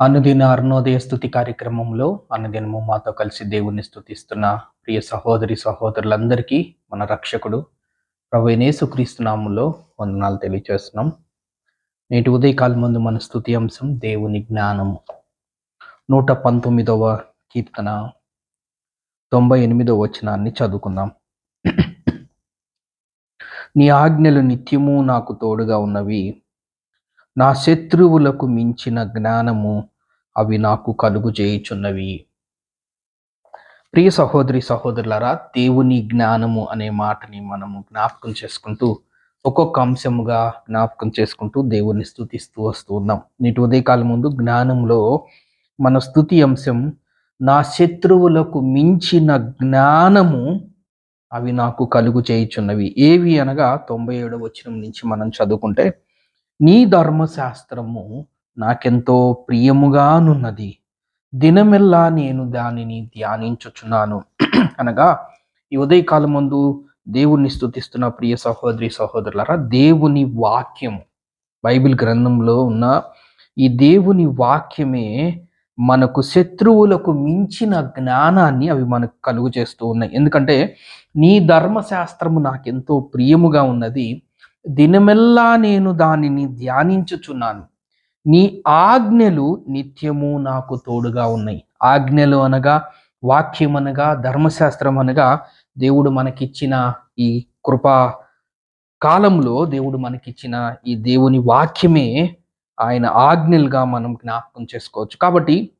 అనుదిన అరుణోదయ స్థుతి కార్యక్రమంలో అనుదినము మాతో కలిసి దేవుణ్ణి స్థుతిస్తున్న ప్రియ సహోదరి సహోదరులందరికీ మన రక్షకుడు ప్రభు క్రీస్తునామంలో వందనాలు తెలియజేస్తున్నాం నేటి ఉదయకాలం ముందు మన స్థుతి అంశం దేవుని జ్ఞానము. నూట పంతొమ్మిదవ కీర్తన తొంభై ఎనిమిదవ వచనాన్ని చదువుకుందాం. నీ ఆజ్ఞలు నిత్యము నాకు తోడుగా ఉన్నవి. నా శత్రువులకు మించిన జ్ఞానము అవి నాకు కలుగు చేయుచున్నవి. ప్రియ సహోదరి సహోదరులరా దేవుని జ్ఞానము అనే మాటని మనము జ్ఞాపకం చేసుకుంటూ ఒక్కొక్క అంశముగా జ్ఞాపకం చేసుకుంటూ దేవుని స్థుతిస్తూ వస్తూ ఉన్నాం. నేటి ఉదయకాలం ముందు జ్ఞానంలో మన స్థుతి అంశం నా శత్రువులకు మించిన జ్ఞానము అవి నాకు కలుగు చేయుచున్నవి. ఏవి అనగా తొంభై ఏడవ వచనం నుంచి మనం చదువుకుంటే నీ ధర్మశాస్త్రము నాకెంతో ప్రియముగానున్నది. దినమెల్లా నేను దానిని ధ్యానించుచున్నాను. అనగా ఈ ఉదయకాలం ముందు దేవుణ్ణి స్థుతిస్తున్న ప్రియ సహోదరి సహోదరులరా దేవుని వాక్యం బైబిల్ గ్రంథంలో ఉన్న ఈ దేవుని వాక్యమే మనకు శత్రువులకు మించిన జ్ఞానాన్ని అవి మనకు కలుగు చేస్తూ ఉన్నాయి. ఎందుకంటే నీ ధర్మశాస్త్రము నాకెంతో ప్రియముగా ఉన్నది. దినమెల్లా నేను దానిని ధ్యానించుచున్నాను. నీ ఆజ్ఞలు నిత్యము నాకు తోడుగా ఉన్నాయి. ఆజ్ఞలు అనగా వాక్యం అనగా ధర్మశాస్త్రం అనగా దేవుడు మనకిచ్చిన ఈ కృపా కాలంలో దేవుడు మనకిచ్చిన ఈ దేవుని వాక్యమే ఆయన ఆజ్ఞలుగా మనం జ్ఞాపకం చేసుకోవచ్చు. కాబట్టి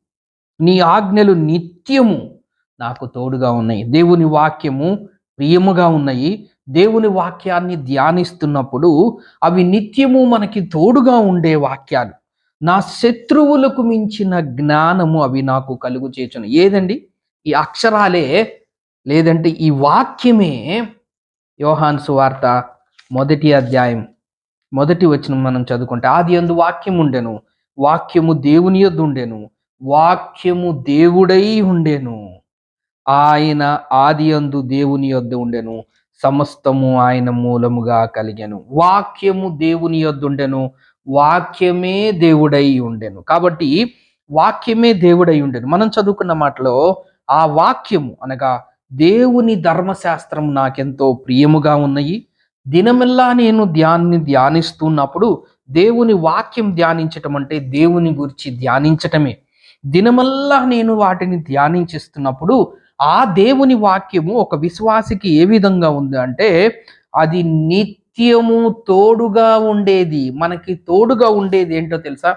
నీ ఆజ్ఞలు నిత్యము నాకు తోడుగా ఉన్నాయి. దేవుని వాక్యము ప్రియముగా ఉన్నాయి. దేవుని వాక్యాన్ని ధ్యానిస్తున్నప్పుడు అవి నిత్యము మనకి తోడుగా ఉండే వాక్యాలు. నా శత్రువులకు మించిన జ్ఞానము అవి నాకు కలుగు చేచును ఏదండి? ఈ అక్షరాలే లేదంటే ఈ వాక్యమే యోహాన్ సువార్త మొదటి అధ్యాయం మొదటి వచ్చిన మనం చదువుకుంటే ఆది అందు వాక్యం ఉండెను వాక్యము దేవుని యొద్దు ఉండెను వాక్యము దేవుడై ఉండెను. ఆయన ఆదియందు దేవుని యొద్ద ఉండెను. సమస్తము ఆయన మూలముగా కలిగెను. వాక్యము దేవుని యొద్దుండెను వాక్యమే దేవుడై ఉండెను. కాబట్టి వాక్యమే దేవుడై ఉండెను. మనం చదువుకున్న మాటలో ఆ వాక్యము అనగా దేవుని ధర్మశాస్త్రం నాకెంతో ప్రియముగా ఉన్నాయి. దినమెల్లా నేను ధ్యాన్ని ధ్యానిస్తున్నప్పుడు దేవుని వాక్యం ధ్యానించటం అంటే దేవుని గురించి ధ్యానించటమే. దినమల్లా నేను వాటిని ధ్యానించిస్తున్నప్పుడు ఆ దేవుని వాక్యము ఒక విశ్వాసికి ఏ విధంగా ఉంది అంటే అది నిత్యము తోడుగా ఉండేది. మనకి తోడుగా ఉండేది ఏంటో తెలుసా?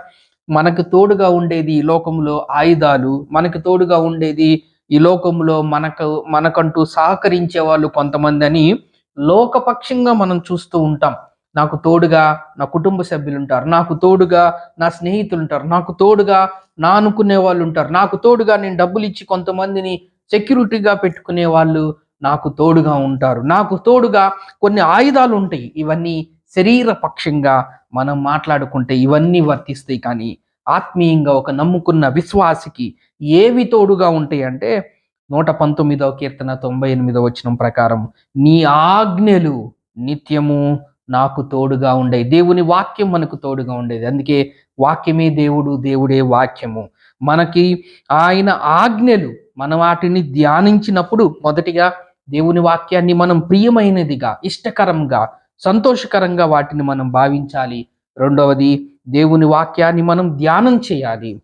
మనకు తోడుగా ఉండేది ఈ లోకంలో ఆయుధాలు. మనకు తోడుగా ఉండేది ఈ లోకంలో మనకు మనకంటూ సహకరించే వాళ్ళు కొంతమంది అని లోకపక్షంగా మనం చూస్తూ ఉంటాం. నాకు తోడుగా నా కుటుంబ సభ్యులు ఉంటారు. నాకు తోడుగా నా స్నేహితులు ఉంటారు. నాకు తోడుగా నా అనుకునే వాళ్ళు ఉంటారు. నాకు తోడుగా నేను డబ్బులు ఇచ్చి కొంతమందిని సెక్యూరిటీగా పెట్టుకునే వాళ్ళు నాకు తోడుగా ఉంటారు. నాకు తోడుగా కొన్ని ఆయుధాలు ఉంటాయి. ఇవన్నీ శరీర పక్షంగా మనం మాట్లాడుకుంటే ఇవన్నీ వర్తిస్తాయి. కానీ ఆత్మీయంగా ఒక నమ్ముకున్న విశ్వాసికి ఏవి తోడుగా ఉంటాయి అంటే నూట పంతొమ్మిదవ కీర్తన తొంభై ఎనిమిదవ వచనం ప్రకారం నీ ఆజ్ఞలు నిత్యము నాకు తోడుగా ఉండే దేవుని వాక్యం మనకు తోడుగా ఉండేది. అందుకే వాక్యమే దేవుడు దేవుడే వాక్యము. మనకి ఆయన ఆజ్ఞలు మన వాటిని ధ్యానించినప్పుడు మొదటిగా దేవుని వాక్యాన్ని మనం ప్రియమైనదిగా ఇష్టకరంగా సంతోషకరంగా వాటిని మనం భావించాలి. రెండవది దేవుని వాక్యాన్ని మనం ధ్యానం చేయాలి.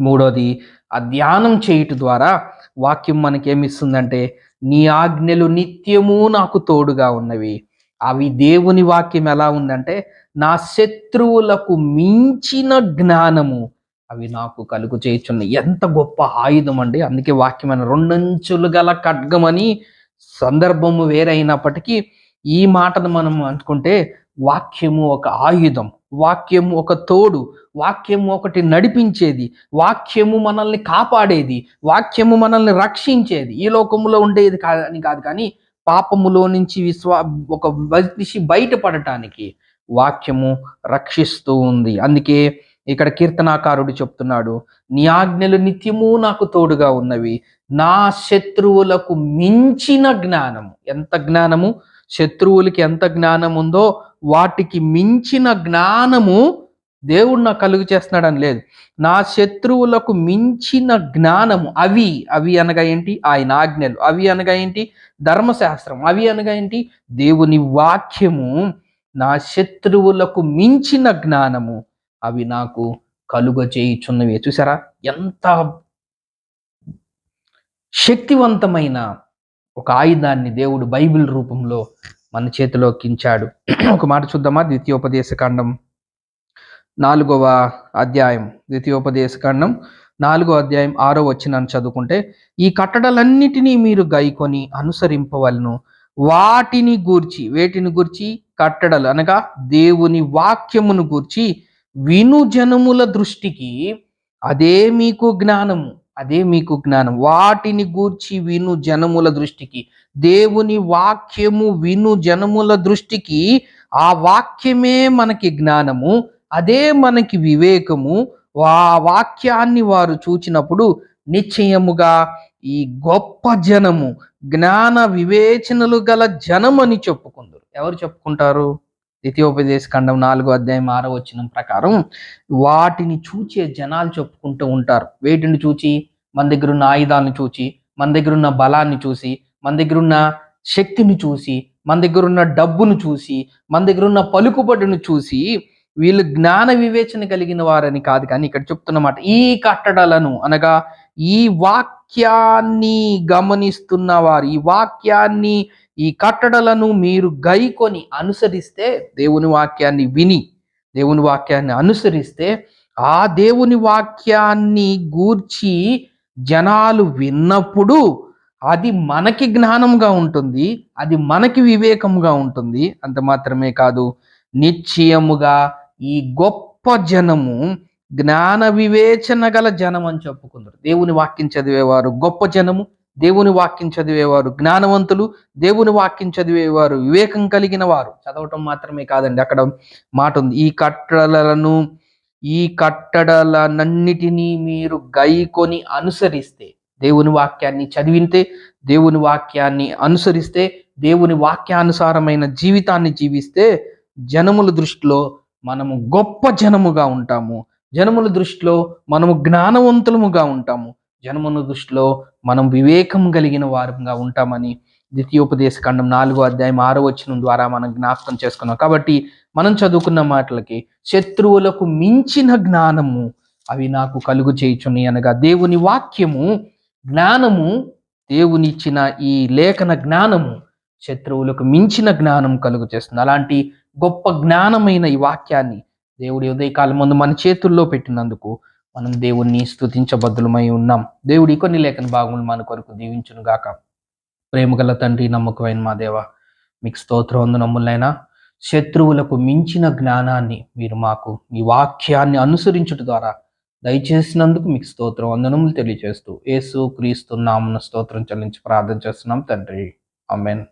మూడవది ఆ ధ్యానం చేయుట ద్వారా వాక్యం మనకేమిస్తుందంటే నీ ఆజ్ఞలు నిత్యము నాకు తోడుగా ఉన్నవి. అవి దేవుని వాక్యం ఎలా ఉందంటే నా శత్రువులకు మించిన జ్ఞానము అవి నాకు కలుగు చేయుచున్న ఎంత గొప్ప ఆయుధం అండి. అందుకే వాక్యమైన రెండంచులు గల ఖడ్గమని సందర్భము వేరైనప్పటికీ ఈ మాటను మనం అనుకుంటే వాక్యము ఒక ఆయుధం వాక్యము ఒక తోడు వాక్యము ఒకటి నడిపించేది వాక్యము మనల్ని కాపాడేది వాక్యము మనల్ని రక్షించేది. ఈ లోకములో ఉండేది కాదని కాదు కానీ పాపములో నుంచి విశ్వా ఒక మనిషి బయటపడటానికి వాక్యము రక్షిస్తూ ఉంది. అందుకే ఇక్కడ కీర్తనాకారుడు చెప్తున్నాడు నీ ఆజ్ఞలు నిత్యము నాకు తోడుగా ఉన్నవి. నా శత్రువులకు మించిన జ్ఞానము. ఎంత జ్ఞానము? శత్రువులకి ఎంత జ్ఞానం ఉందో వాటికి మించిన జ్ఞానము దేవుడు నాకు కలుగు చేస్తున్నాడని లేదు. నా శత్రువులకు మించిన జ్ఞానము అవి అవి అనగా ఏంటి? ఆయన ఆజ్ఞలు. అవి అనగా ఏంటి? ధర్మశాస్త్రం. అవి అనగా ఏంటి? దేవుని వాక్యము. నా శత్రువులకు మించిన జ్ఞానము. అవి నాకు కలుగ చేయుచున్నవి. చూసారా ఎంత శక్తివంతమైన ఒక ఆయుధాన్ని దేవుడు బైబిల్ రూపంలో మన చేతిలో కించాడు. ఒక మాట చూద్దామా? ద్వితీయోపదేశకాండం నాలుగవ అధ్యాయం. ద్వితీయోపదేశకాండం నాలుగో అధ్యాయం ఆరో వచ్చినాన్ని చదువుకుంటే ఈ కట్టడలన్నిటినీ మీరు గైకొని అనుసరింపవలను. వాటిని గూర్చి వేటిని గూర్చి? కట్టడలు అనగా దేవుని వాక్యమును గూర్చి విను జనముల దృష్టికి అదే మీకు జ్ఞానము అదే మీకు జ్ఞానం వాటిని గూర్చి విను జనముల దృష్టికి. దేవుని వాక్యము విను జనముల దృష్టికి ఆ వాక్యమే మనకి జ్ఞానము అదే మనకి వివేకము. ఆ వాక్యాన్ని వారు చూచినప్పుడు నిశ్చయముగా ఈ గొప్ప జనము జ్ఞాన వివేచనలు గల జనమని చెప్పుకుందరు. ఎవరు చెప్పుకుంటారు? ద్వితీయోపదేశ ఖండం నాలుగో అధ్యాయం ఆరో వచ్చిన ప్రకారం వాటిని చూచే జనాలు చెప్పుకుంటూ ఉంటారు. వేటిని చూచి? మన దగ్గర ఉన్న ఆయుధాలను చూచి మన దగ్గర ఉన్న బలాన్ని చూసి మన దగ్గర ఉన్న శక్తిని చూసి మన దగ్గర ఉన్న డబ్బును చూసి మన దగ్గర ఉన్న పలుకుబడిని చూసి వీళ్ళు జ్ఞాన వివేచన కలిగిన వారని కాదు కానీ ఇక్కడ చెప్తున్నమాట ఈ కట్టడలను అనగా ఈ వాక్యాన్ని గమనిస్తున్న వారు ఈ వాక్యాన్ని ఈ కట్టడలను మీరు గైకొని అనుసరిస్తే దేవుని వాక్యాన్ని విని దేవుని వాక్యాన్ని అనుసరిస్తే ఆ దేవుని వాక్యాన్ని గూర్చి జనాలు విన్నప్పుడు అది మనకి జ్ఞానంగా ఉంటుంది అది మనకి వివేకంగా ఉంటుంది. అంత మాత్రమే కాదు నిశ్చయముగా ఈ గొప్ప జనము జ్ఞాన వివేచన గల జనం అని చెప్పుకుందరు దేవుని వాక్యం చదివేవారు గొప్ప జనము దేవుని వాక్యం చదివేవారు జ్ఞానవంతులు దేవుని వాక్యం చదివేవారు వివేకం కలిగిన వారు. చదవటం మాత్రమే కాదండి అక్కడ మాట ఉంది ఈ కట్టడలను ఈ కట్టడలనన్నిటినీ మీరు గైకొని అనుసరిస్తే దేవుని వాక్యాన్ని చదివితే దేవుని వాక్యాన్ని అనుసరిస్తే దేవుని వాక్యానుసారమైన జీవితాన్ని జీవిస్తే జనముల దృష్టిలో మనము గొప్ప జనముగా ఉంటాము. జనముల దృష్టిలో మనము జ్ఞానవంతులముగా ఉంటాము. జన్మను దృష్టిలో మనం వివేకం కలిగిన వారంగా ఉంటామని ద్వితీయోపదేశ ఖండం నాలుగో అధ్యాయం ఆరవచనం ద్వారా మనం జ్ఞాపకం చేసుకున్నాం. కాబట్టి మనం చదువుకున్న మాటలకి శత్రువులకు మించిన జ్ఞానము అవి నాకు కలుగు చేయుచుని అనగా దేవుని వాక్యము జ్ఞానము దేవునిచ్చిన ఈ లేఖన జ్ఞానము శత్రువులకు మించిన జ్ఞానం కలుగు చేస్తుంది. అలాంటి గొప్ప జ్ఞానమైన ఈ వాక్యాన్ని దేవుడి ఉదయకాలం ముందు మన చేతుల్లో పెట్టినందుకు మనం దేవుణ్ణి స్థుతించబద్దులమై ఉన్నాం. దేవుడి కొన్ని లేఖన భాగములు మన కొరకు దీవించును గాక. ప్రేమగల తండ్రి నమ్మకమైన మా దేవ మీకు స్తోత్రం వందనములైనా శత్రువులకు మించిన జ్ఞానాన్ని మీరు మాకు మీ వాక్యాన్ని అనుసరించుట ద్వారా దయచేసినందుకు మీకు స్తోత్రం వందనములు తెలియజేస్తూ యేసు క్రీస్తు నామన స్తోత్రం చెల్లించి ప్రార్థన చేస్తున్నాం తండ్రి. అమెన్